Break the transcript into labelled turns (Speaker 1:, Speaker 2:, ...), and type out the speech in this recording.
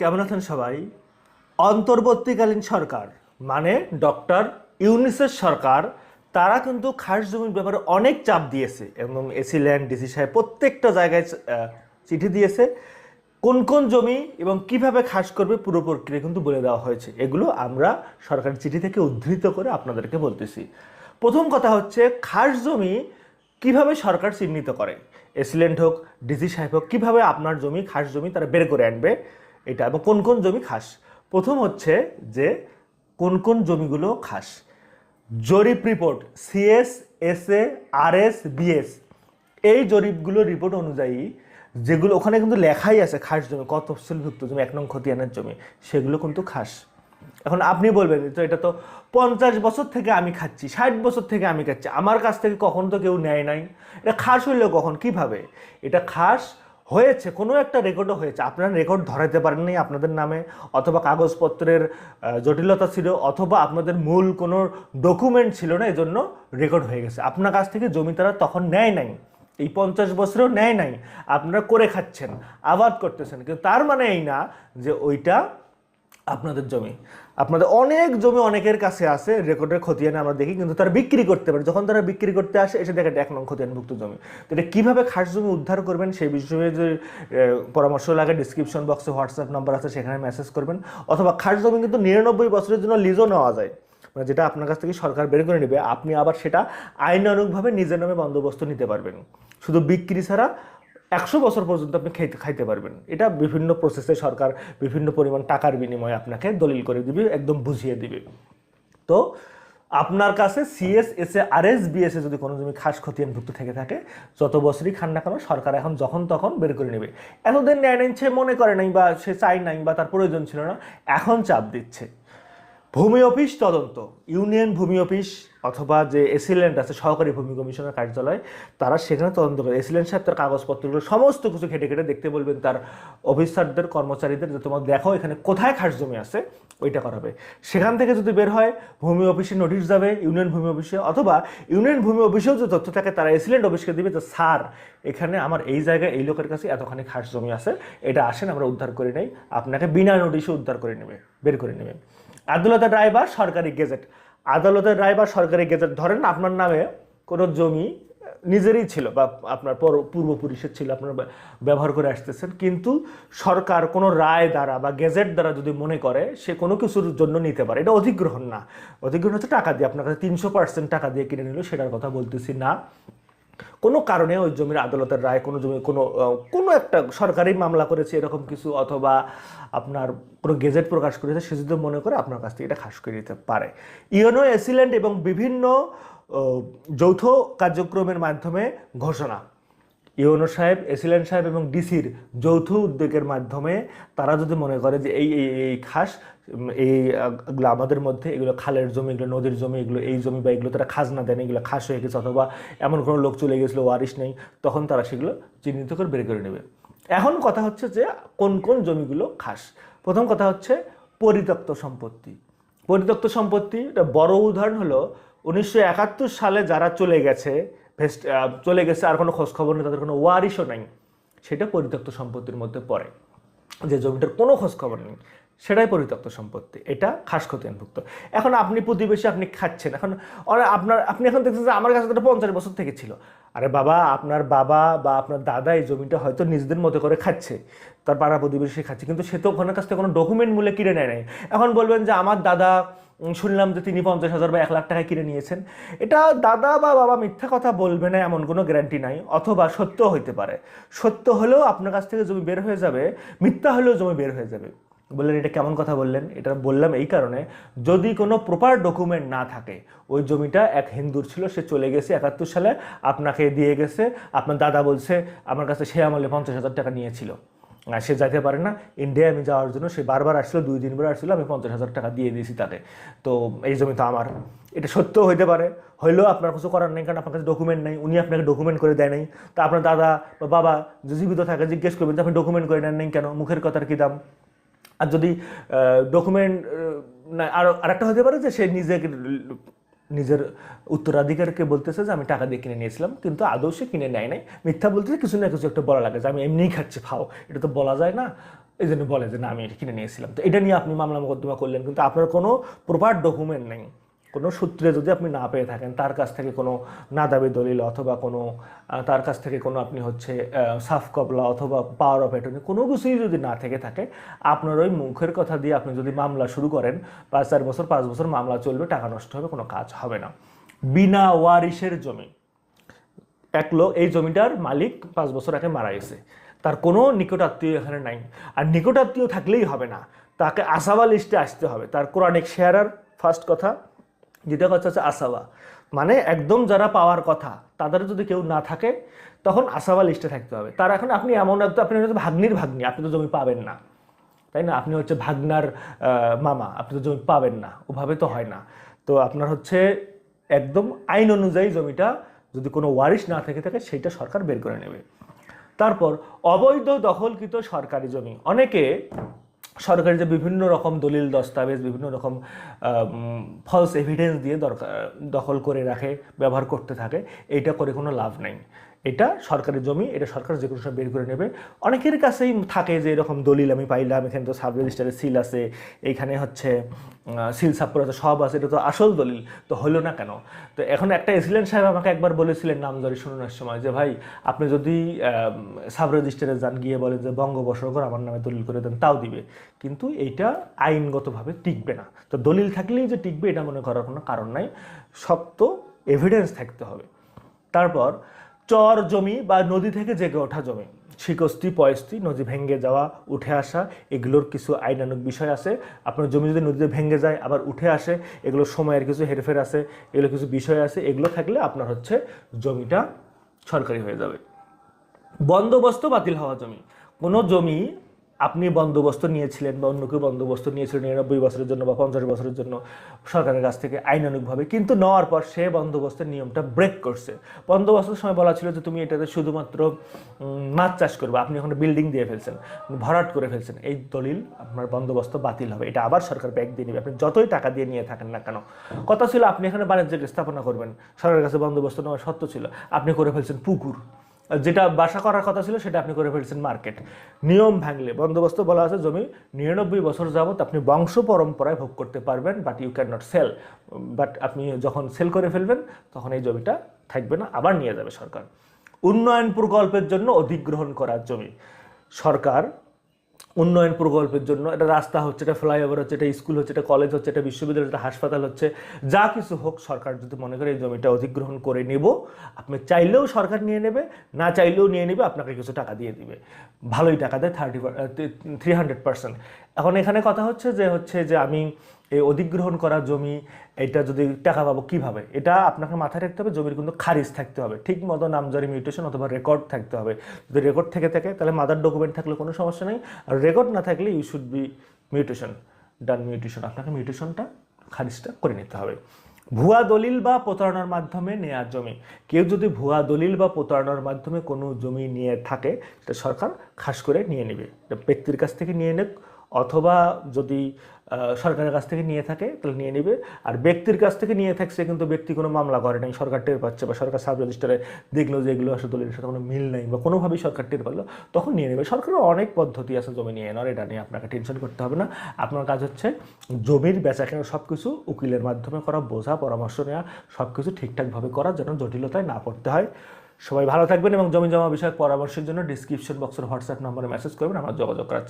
Speaker 1: কেমন আছেন সবাই? অন্তর্বর্তীকালীন সরকার মানে ডক্টর ইউনিসেফ সরকার, তারা কিন্তু খাস জমির ব্যাপারে অনেক চাপ দিয়েছে এবং এসি ল্যান্ড ডিসি সাহেব প্রত্যেকটা জায়গায় চিঠি দিয়েছে। কোন কোন জমি এবং কীভাবে খাস করবে পুরো প্রক্রিয়া কিন্তু বলে দেওয়া হয়েছে। এগুলো আমরা সরকারি চিঠি থেকে উদ্ধৃত করে আপনাদেরকে বলতেছি। প্রথম কথা হচ্ছে, খাস জমি কীভাবে সরকার চিহ্নিত করে? এসিলেন্ট হোক, ডিসি সাহেব হোক, কীভাবে আপনার জমি, খাস জমি তারা বের করে আনবে? এটা এবং কোন কোন জমি খাস? প্রথম হচ্ছে যে কোন কোন জমিগুলো খাস? জরিপ report CS S A R S BS এই জরিপগুলো রিপোর্ট অনুযায়ী যেগুলো ওখানে কিন্তু লেখাই আছে খাস জমি কত তফসিলভুক্ত জমি, এক নং খতিয়ানের জমি, সেগুলো কিন্তু খাস। এখন আপনি বলবেন, তো এটা তো পঞ্চাশ বছর থেকে আমি খাচ্ছি, ষাট বছর থেকে আমি খাচ্ছি, আমার কাছ থেকে কখন তো কেউ নেয় নাই। এটা খাস হইল কখন? কীভাবে? এটা খাস হয়েছে, কোনো একটা রেকর্ডও হয়েছে। আপনারা রেকর্ড ধরাইতে নাই আপনাদের নামে, অথবা কাগজপত্রের জটিলতা ছিল, অথবা আপনাদের মূল কোনো ডকুমেন্ট ছিল না, এজন্য রেকর্ড হয়ে গেছে। আপনার কাছ থেকে জমি তারা তখন নেয় নাই। এই পঞ্চাশ বছরেও নেয় নাই। আপনারা করে খাচ্ছেন, আবাদ করতেছেন। কিন্তু তার মানে এই না যে ওইটা আপনাদের জমি। আপনাদের অনেক জমি অনেকের কাছে আছে রেকর্ডের খতিয়ানে আমরা দেখি, কিন্তু তারা বিক্রি করতে পারে। যখন তারা বিক্রি করতে আসে, এসে দেখে এক নং খতিয়ানভুক্ত জমি। তো এটা কীভাবে খাস জমি উদ্ধার করবেন, সেই বিষয়ে যে পরামর্শ লাগে ডিসক্রিপশন বক্সে হোয়াটসঅ্যাপ নাম্বার আছে, সেখানে মেসেজ করবেন। অথবা খাস জমি কিন্তু নিরানব্বই বছরের জন্য লিজও নেওয়া যায়। মানে যেটা আপনার কাছ থেকে সরকার বের করে নেবে, আপনি আবার সেটা আইনানুগভাবে নিজের নামে বন্দোবস্ত নিতে পারবেন। শুধু বিক্রি ছাড়া একশো বছর পর্যন্ত আপনি খাইতে খাইতে পারবেন। এটা বিভিন্ন প্রসেসে সরকার বিভিন্ন পরিমাণ টাকার বিনিময়ে আপনাকে দলিল করে দিবে, একদম বুঝিয়ে দিবে। তো আপনার কাছে CS S A R S BS এ যদি কোনো জমি খাস খতিয়ানভুক্ত থেকে থাকে, যত বছরই খান না কেন, সরকার এখন যখন তখন বের করে নেবে। এতদিন ন্যায় নেন সে মনে করে নাই বা সে চাই নাই বা তার প্রয়োজন ছিল না, এখন চাপ দিচ্ছে। ভূমি অফিস তদন্ত, ইউনিয়ন ভূমি অফিস অথবা যে এসিলেন্ট আছে, সহকারী ভূমি কমিশনের কার্যালয়, তারা সেখানে তদন্ত করে। এসিলেন্ট সাহেব তার কাগজপত্রগুলো সমস্ত কিছু ঘেটে ঘেটে দেখতে বলবেন তার অফিসারদের, কর্মচারীদের, যে তোমার দেখো এখানে কোথায় খাস জমি আছে, ওইটা করাবে। সেখান থেকে যদি বের হয়, ভূমি অফিসে নোটিশ যাবে, ইউনিয়ন ভূমি অফিসে, অথবা ইউনিয়ন ভূমি অফিসেও যে তথ্য থাকে, তারা এসিলেন্ট অফিসকে দিবে যে, স্যার, এখানে আমার এই জায়গায়, এই লোকের কাছে এতখানি খাস জমি আছে, এটা আসেন, আমরা উদ্ধার করে নেই। আপনাকে বিনা নোটিশে উদ্ধার করে নেবে, বের করে নেবে। আদালতের রায় বা সরকারি গেজেট। আদালতের রায় বা সরকারি গেজেট, ধরেন আপনার নামে কোনো জমি নিজেরই ছিল বা আপনার পর- পূর্বপুরুষের ছিল, আপনার ব্যা- ব্যবহার করে আসতেছেন, কিন্তু সরকার কোনো রায় দ্বারা বা গেজেট দ্বারা যদি মনে করে, সে কোনো কিছুর জন্য নিতে পারে। এটা অধিগ্রহণ না। অধিগ্রহণ হচ্ছে টাকা দিয়ে। আপনার কাছে তিনশো পার্সেন্ট টাকা দিয়ে কিনে নিল, সেটার কথা বলতেছি না। কোনো কারণে ওই জমির আদালতের রায়, কোনো জমি, কোনো কোনো একটা সরকারি মামলা করেছে এরকম কিছু অথবা আপনার কোনো গেজেট প্রকাশ করেছে, সে যদি মনে করে আপনার কাছ থেকে এটা খাস করে দিতে পারে। ইউনো এসিল্যান্ড এবং বিভিন্ন যৌথ কার্যক্রমের মাধ্যমে ঘোষণা। ইউনো সাহেব এসিলেন্ট সাহেব এবং ডিসির যৌথ উদ্যোগের মাধ্যমে তারা যদি মনে করে যে এই এই এই খাস এই আমাদের মধ্যে এগুলো খালের জমি, এগুলো নদীর জমি, এগুলো এই জমি বা এগুলো তারা খাজনা দেন এগুলো খাস হয়ে গেছে অথবা এমন কোনো লোক চলে গেছিল, ওয়ারিশ নেই, তখন তারা সেগুলো চিহ্নিত করে বের করে নেবে। এখন কথা হচ্ছে যে কোন কোন জমিগুলো খাস? প্রথম কথা হচ্ছে পরিত্যক্ত সম্পত্তি। পরিত্যক্ত সম্পত্তি বড় উদাহরণ হলো উনিশশো একাত্তর সালে যারা চলে গেছে ভেস্ট চলে গেছে, আর কোনো খোঁজখবর নেই, তাদের কোনো ওয়ারিশও নাই। সেটা পরিত্যক্ত সম্পত্তির মধ্যে পড়ে। যে জমিটার কোনো খোঁজখবর নেই, সেটাই পরিত্যক্ত সম্পত্তি। এটা খাস খতিয়ানভুক্ত এখন আপনি প্রতিবেশী, আপনি খাচ্ছেন। এখন আপনার আপনি এখন দেখছেন যে আমার কাছে তো পঞ্চাশ বছর থেকে ছিল। আরে বাবা, আপনার বাবা বা আপনার দাদা এই জমিটা হয়তো নিজেদের মতো করে খাচ্ছে। তার পাড়া প্রতিবেশী খাচ্ছে। কিন্তু সে তো ওখানের কাছ থেকে কোনো ডকুমেন্ট মূল্যে কিনে নেয় নাই। এখন বলবেন যে আমার দাদা শুনলাম যে তিনি পঞ্চাশ হাজার বা এক লাখ টাকায় কিনে নিয়েছেন। এটা দাদা বা বাবা মিথ্যা কথা বলবে না, এমন কোনো গ্যারান্টি নাই, অথবা সত্য হইতে পারে। সত্য হলেও আপনার কাছ থেকে জমি বের হয়ে যাবে, মিথ্যা হলেও জমি বের হয়ে যাবে। বললেন, এটা কেমন কথা বললেন? এটা বললাম এই কারণে, যদি কোনো প্রপার ডকুমেন্ট না থাকে, ওই জমিটা এক হিন্দুর ছিল, সে চলে গেছে একাত্তর সালে, আপনাকে দিয়ে গেছে, আপনার দাদা বলছে, আমার কাছে সে আমলে পঞ্চাশ হাজার টাকা নিয়েছিল। সে যাইতে পারে না। ইন্ডিয়া আমি যাওয়ার জন্য সে বারবার আসছিল, দুই দিন পরে আসছিল, আমি পঞ্চাশ হাজার টাকা দিয়ে দিয়েছি তাকে। তো এই জমি তো আমার। এটা সত্য হইতে পারে। হইলেও আপনার কিছু করার নেই, কারণ আপনার কাছে ডকুমেন্ট নেই। উনি আপনাকে ডকুমেন্ট করে দেয় নাই। তা আপনার দাদা বা বাবা যে জীবিত থাকে, জিজ্ঞেস করবেন যে আপনি ডকুমেন্ট করে নেন নাই কেন? মুখের কথার কী দাম? আর যদি ডকুমেন্ট না, আর, আরেকটা হতে পারে যে সে নিজে নিজের উত্তরাধিকারকে বলতেছে যে আমি টাকা দিয়ে কিনে নিয়েছিলাম, কিন্তু আদৌ সে কিনে নেয় নাই। মিথ্যা বলতেছে, কিছু না কিছু একটা বলা লাগে যে আমি এমনিই খাচ্ছি, খাও। এটা তো বলা যায় না। এই জন্য বলে যে না, আমি এটা কিনে নিয়েছিলাম। তো এটা নিয়ে আপনি মামলা মোকদ্দমা করলেন, কিন্তু আপনার কোনো প্রপার ডকুমেন্ট নেই। কোনো সূত্রে যদি আপনি না পেয়ে থাকেন, তার কাছ থেকে কোনো না দাবি দলিল অথবা কোনো তার কাছ থেকে কোনো আপনি হচ্ছে সাফ কবলা অথবা পাওয়ার অফ অ্যাটর্নি কোনো কিছুই যদি না থেকে থাকে, আপনার ওই মুখের কথা দিয়ে আপনি যদি মামলা শুরু করেন, পাঁচ, চার বছর, পাঁচ বছর মামলা চলবে, টাকা নষ্ট হবে, কোনো কাজ হবে না। বিনা ওয়ারিশের জমি, এক লোক এই জমিটার মালিক পাঁচ বছর আগে মারা গেছে। তার কোনো নিকট আত্মীয় এখানে নাই। আর নিকট আত্মীয় থাকলেই হবে না। তাকে আসাবা লিস্টে আসতে হবে। তার কোরআনিক শেয়ারার ফার্স্ট কথা দ্বিতীয় কথা হচ্ছে আসাবা। মানে একদম যারা পাওয়ার কথা, তাদের যদি কেউ না থাকে, তখন আসাবা লিস্টে থাকতে হবে। তার এখন আপনি এমন একটা আপনি হয়তো ভাগ্নির ভাগ্নি, আপনি তো জমি পাবেন না। তাই না? আপনি হচ্ছে ভাগনার মামা, আপনি তো জমি পাবেন না। ওভাবে তো হয় না। তো আপনার হচ্ছে একদম আইন অনুযায়ী জমিটা যদি কোনো ওয়ারিশ না থেকে থাকে, সেইটা সরকার বের করে নেবে। তারপর অবৈধ দখলকৃত সরকারি জমি। অনেকে সরকারি যে বিভিন্ন রকম দলিল দস্তাবেজ, বিভিন্ন রকম ফলস এভিডেন্স দিয়ে দরকার, দখল করে রাখে, ব্যবহার করতে থাকে, এইটা করে কোনো লাভ নাই। এটা সরকারের জমি, এটা সরকার যে কোনো সময় বের করে নেবে। অনেকের কাছেই থাকে যে এরকম দলিল আমি পাইলাম, এখানে তো সাব রেজিস্টারে সিল আছে এইখানে হচ্ছে সিল সাপ্পর আছে সব আছে, এটা তো আসল দলিল, তো হলো না কেন? তো এখন একটা এসিলেন্ট সাহেব আমাকে একবার বলেছিলেন নাম নামজারি শুনানোর সময় যে, ভাই, আপনি যদি সাব রেজিস্টারে যান, গিয়ে বলেন যে বঙ্গবসরকর আমার নামে দলিল করে দেন, তাও দিবে। কিন্তু এইটা আইনগতভাবে টিকবে না। তো দলিল থাকলেই যে টিকবে, এটা মনে করার কোনো কারণ নাই। শক্ত এভিডেন্স থাকতে হবে। তারপর চর জমি বা নদী থেকে জেগে ওঠা জমি। শিকস্তি, পয়স্তি, নদী ভেঙ্গে যাওয়া, উঠে আসা, এগুলোর কিছু আইনানুক বিষয় আছে। আপনার জমি যদি নদীতে ভেঙ্গে যায়, আবার উঠে আসে, এগুলো সময়ের কিছু হেরফের আছে, এগুলো কিছু বিষয় আছে, এগুলো থাকলে আপনার হচ্ছে জমিটা সরকারি হয়ে যাবে। বন্দোবস্ত বাতিল হওয়া জমি। কোনো জমি আপনি বন্দোবস্ত নিয়েছিলেন বা অন্য কেউ বন্দোবস্ত নিয়েছিলেন নিরানব্বই বছরের জন্য বা পঞ্চাশ বছরের জন্য সরকারের কাছ থেকে আইনানুগভাবে, কিন্তু নেওয়ার পর সে বন্দোবস্তের নিয়মটা ব্রেক করছে। বন্দোবস্তের সময় বলা ছিল যে, তুমি এটাতে শুধুমাত্র মাছ চাষ করবে, আপনি এখন বিল্ডিং দিয়ে ফেলছেন, ভরাট করে ফেলছেন। এই দলিল আপনার বন্দোবস্ত বাতিল হবে। এটা আবার সরকার ব্যাগ দিয়ে নেবে। আপনি যতই টাকা দিয়ে নিয়ে থাকেন না কেন, কথা ছিল আপনি এখানে বাণিজ্যিক স্থাপনা করবেন। সরকারের কাছে বন্দোবস্ত নেওয়ার সত্য ছিল, আপনি করে ফেলছেন পুকুর। যেটা বাসা করার কথা ছিল, সেটা আপনি করে ফেলছেন মার্কেট। নিয়ম ভাঙলে, বন্দোবস্ত বলা আছে, জমি নিরানব্বই বছর যাবৎ আপনি বংশ পরম্পরায় ভোগ করতে পারবেন but you can not sell but আপনি যখন সেল করে ফেলবেন, তখন এই জমিটা থাকবে না, আবার নিয়ে যাবে সরকার। উন্নয়ন প্রকল্পের জন্য অধিগ্রহণ করার জমি। সরকার উন্নয়ন প্রকল্পের জন্য। এটা রাস্তা হচ্ছে, এটা ফ্লাইওভার হচ্ছে, এটা স্কুল হচ্ছে, এটা কলেজ হচ্ছে, এটা বিশ্ববিদ্যালয়, এটা হাসপাতাল হচ্ছে। যা কিছু হোক সরকার যদি মনে করে এই জমিটা অধিগ্রহণ করে নেব, আপনি চাইলেও সরকার নিয়ে নেবে, না চাইলেও নিয়ে নেবে, আপনাকে কিছু টাকা দিয়ে দিবে। ভালোই টাকা দেয় থার্টি থ্রি হান্ড্রেড পার্সেন্ট এখন এখানে কথা হচ্ছে যে হচ্ছে যে আমি এই অধিগ্রহণ করা জমি, এটা যদি টাকা পাবো কীভাবে? এটা আপনাকে মাথায় রাখতে হবে, জমির কিন্তু খারিজ থাকতে হবে। ঠিক মতো নামজারি মিউটেশন অথবা রেকর্ড থাকতে হবে। যদি রেকর্ড থেকে থাকে, তাহলে মাদার ডকুমেন্ট থাকলে কোনো সমস্যা নেই। আর রেকর্ড না থাকলে you should be mutation done mutation আপনাকে মিউটেশনটা খারিজটা করে নিতে হবে। ভুয়া দলিল বা প্রতারণার মাধ্যমে নেয়ার জমি। কেউ যদি ভুয়া দলিল বা প্রতারণার মাধ্যমে কোনো জমি নিয়ে থাকে সেটা সরকার খাস করে নিয়ে নেবে। ব্যক্তির কাছ থেকে নিয়ে নেক অথবা যদি সরকারের কাছ থেকে নিয়ে থাকে, তাহলে নিয়ে নেবে। আর ব্যক্তির কাছ থেকে নিয়ে থাকছে কিন্তু ব্যক্তি কোনো মামলা করে নাই, সরকার টের পাচ্ছে বা সরকার সাব রেজিস্টারে দেখল যে এগুলো আসলে দলিলের সাথে কোনো মিল নেই বা কোনোভাবেই সরকার টের পারল তখন নিয়ে নেবে। সরকারের অনেক পদ্ধতি আছে জমি নিয়ে নেওয়ার, এটা নিয়ে আপনাকে টেনশন করতে হবে না। আপনার কাজ হচ্ছে জমির বেচা কেনা সব কিছু উকিলের মাধ্যমে করা, বোঝা, পরামর্শ নেওয়া সব কিছু ঠিকঠাকভাবে করা যেন জটিলতায় না পড়তে হয়। সবাই ভালো থাকবেন এবং জমি জমা বিষয়ক পরামর্শের জন্য ডিসক্রিপশন বক্সের হোয়াটসঅ্যাপ নম্বরে মেসেজ করবেন, আমরা যোগাযোগ করার